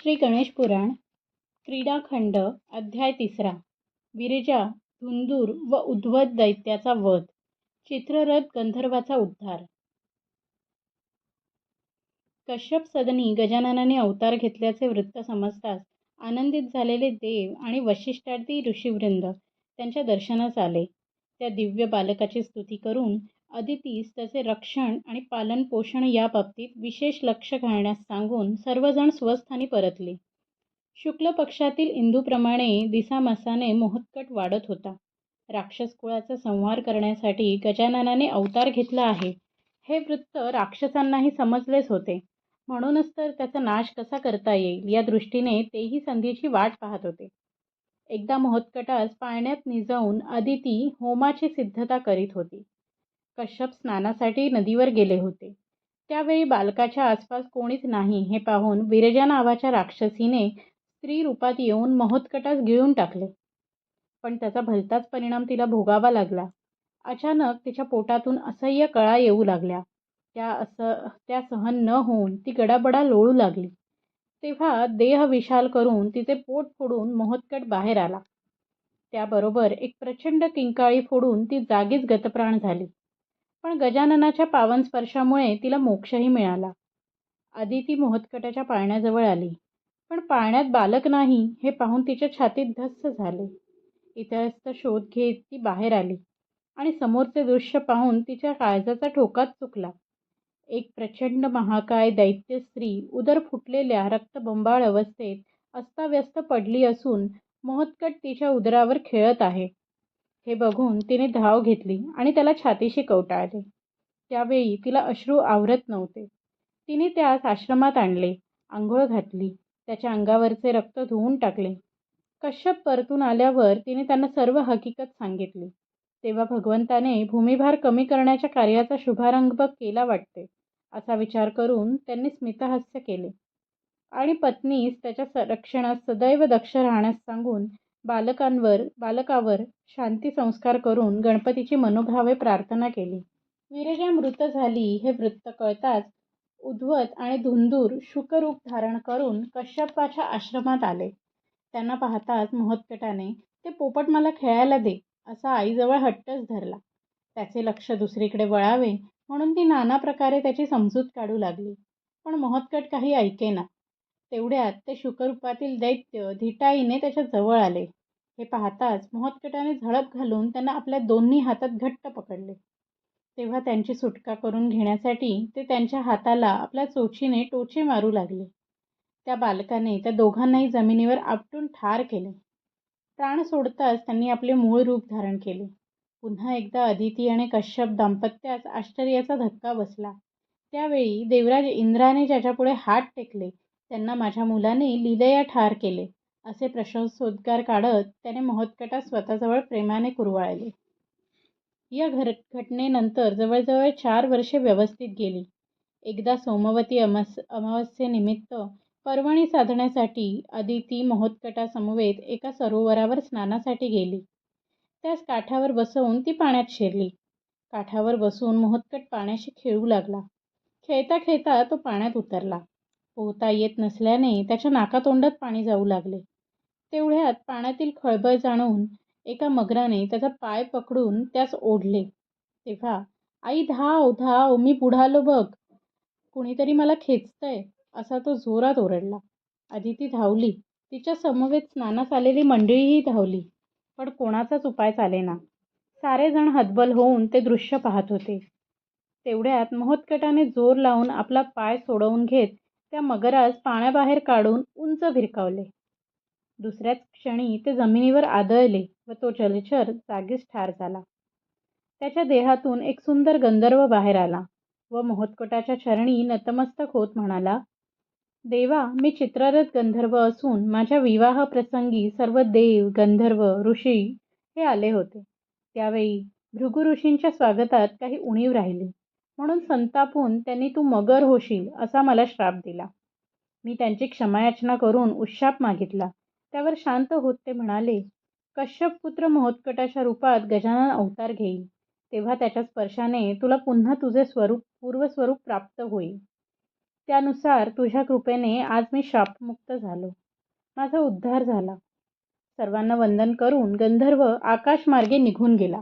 श्री गणेश पुराण क्रीडाखंड अध्याय तिसरा. विरजा धुंदूर व उद्वत दैत्याचा वध. चित्ररथ गंधर्वाचा उद्धार. कश्यप सदनी गजाननाने अवतार घेतल्याचे वृत्त समजताच आनंदित झालेले देव आणि वशिष्ठादी ऋषीवृंद त्यांच्या दर्शनास आले. त्या दिव्य बालकाची स्तुती करून अदितीस त्याचे रक्षण आणि पालनपोषण याबाबतीत विशेष लक्ष घालण्यास सांगून सर्वजण स्वस्थानी परतले. शुक्ल पक्षातील इंदूप्रमाणे दिसामासाने मोहत्कट वाढत होता. राक्षस कुळाचा संहार करण्यासाठी गजाननाने अवतार घेतला आहे. हे वृत्त राक्षसांनाही समजलेच होते. म्हणूनच तर त्याचा नाश कसा करता येईल या दृष्टीने तेही संधीची वाट पाहत होते. एकदा मोहत्कटास पाळण्यात निजावून अदिती होमाची सिद्धता करीत होती. कश्यप स्नानासाठी नदीवर गेले होते. त्यावेळी बालकाच्या आसपास कोणीच नाही हे पाहून विरजा नावाच्या राक्षसीने स्त्री रूपात येऊन महोत्कटास गिळून टाकले. पण त्याचा भलताच परिणाम तिला भोगावा लागला. अचानक तिच्या पोटातून असह्य कळा येऊ लागल्या. त्या असं त्या सहन न होऊन ती गडाबडा लोळू लागली. तेव्हा देह विशाल करून तिचे पोट फोडून मोहतकट बाहेर आला. त्याबरोबर एक प्रचंड किंकाळी फोडून ती जागीच गतप्राण झाली. पण गजाननाच्या पावन स्पर्शामुळे तिला मोक्षही मिळाला. आदिती मोहतकटाच्या पाळण्याजवळ आली. पण पाळण्यात बालक नाही हे पाहून तिच्या छातीत धस्स झाले. इतरस्त शोध घेत ती बाहेर आली आणि समोरचे दृश्य पाहून तिच्या काळजाचा ठोकाच चुकला. एक प्रचंड महाकाय दैत्य स्त्री उदर फुटलेल्या रक्तबंबाळ अवस्थेत अस्ताव्यस्त पडली असून मोहतकट तिच्या उदरावर खेळत आहे. हे बघून तिने धाव घेतली आणि त्याला छातीशी कवटाळले. त्यावेळी तिला अश्रू आवरत नव्हते. तिने त्यास आश्रमात आणले आंघोळ घातली त्याच्या अंगावरचे रक्त धुवून टाकले. कश्यप परतून आल्यावर तिने त्यांना सर्व हकीकत सांगितली. तेव्हा भगवंताने भूमिभार कमी करण्याच्या कार्याचा शुभारंभ केला वाटते असा विचार करून त्यांनी स्मितहास्य केले. आणि पत्नीस त्याच्या संरक्षणात सदैव दक्ष राहण्यास सांगून बालकांवर बालकावर शांती संस्कार करून गणपतीची मनोभावे प्रार्थना केली. विरजा मृत झाली हे वृत्त कळताच उद्वत आणि धुंदूर शुकरूप धारण करून कश्यपाच्या आश्रमात आले. त्यांना पाहताच महोत्कटाने ते पोपट मला खेळायला दे असा आईजवळ हट्टच धरला. त्याचे लक्ष दुसरीकडे वळावे म्हणून ती नाना प्रकारे त्याची समजूत काढू लागली. पण महोत्कट काही ऐकेना. तेवढ्यात ते शुकरूपातील दैत्य धिटाईने त्याच्याजवळ आले. हे पाहताच महोत्कटाने झळप घालून त्यांना आपल्या दोन्ही हातात घट्ट पकडले. तेव्हा त्यांची सुटका करून घेण्यासाठी ते त्यांच्या हाताला आपल्या चोचीने टोचे मारू लागले. त्या बालकाने त्या दोघांनाही जमिनीवर आपटून ठार केले. प्राण सोडताच त्यांनी आपले मूळ रूप धारण केले. पुन्हा एकदा अदिती आणि कश्यप दाम्पत्यास आश्चर्याचा धक्का बसला. त्यावेळी देवराज इंद्राने ज्याच्यापुढे हात टेकले त्यांना माझ्या मुलाने लिलया ठार केले असे प्रशंसोद्गार काढत त्याने मोहतकटा स्वतःजवळ प्रेमाने कुरवाळले. या घर घटनेनंतर जवळजवळ चार वर्षे व्यवस्थित गेली. एकदा सोमवती अमस अमावस्येनिमित्त पर्वणी साधण्यासाठी अदिती महोत्कटासमवेत एका सरोवरावर स्नानासाठी गेली. त्यास काठावर बसवून ती पाण्यात शिरली. काठावर बसून मोहत्कट पाण्याशी खेळू लागला. खेळता खेळता तो पाण्यात उतरला. पोहता येत नसल्याने त्याच्या नाकातोंडात पाणी जाऊ लागले. तेवढ्यात पाण्यातील खळबळ जाणून एका मगराने त्याचा पाय पकडून त्यास ओढले. तेव्हा आई धाव धाव मी बुडालो बघ. कुणीतरी मला खेचतंय. असा तो जोरात ओरडला. आदिती धावली. तिच्या समवेत स्नानास आलेली मंडळीही धावली. पण कोणाचाच उपाय चालेना सारेजण हतबल होऊन ते दृश्य पाहत होते. तेवढ्यात मोहतकटाने जोर लावून आपला पाय सोडवून घेत त्या मगरास पाण्याबाहेर काढून उंच भिरकावले. दुसऱ्याच क्षणी ते जमिनीवर आदळले व तो जलचर जागीच ठार झाला. त्याच्या देहातून एक सुंदर गंधर्व बाहेर आला व मोहतकोटाच्या चरणी नतमस्तक होत म्हणाला देवा मी चित्ररथ गंधर्व असून माझ्या विवाह प्रसंगी सर्व देव गंधर्व ऋषी हे आले होते. त्यावेळी भृगु ऋषींच्या स्वागतात काही उणीव राहिली. म्हणून संतापून त्यांनी तू मगर होशील असा मला श्राप दिला. मी त्यांची क्षमायाचना करून उशाप मागितला. त्यावर शांत होत ते म्हणाले कश्यप पुत्र महोत्कटाच्या रूपात गजानन अवतार घेईल. तेव्हा त्याच्या स्पर्शाने तुला पुन्हा तुझे स्वरूप पूर्वस्वरूप प्राप्त होईल. त्यानुसार तुझ्या कृपेने आज मी शापमुक्त झालो. माझा उद्धार झाला. सर्वांना वंदन करून गंधर्व आकाशमार्गे निघून गेला.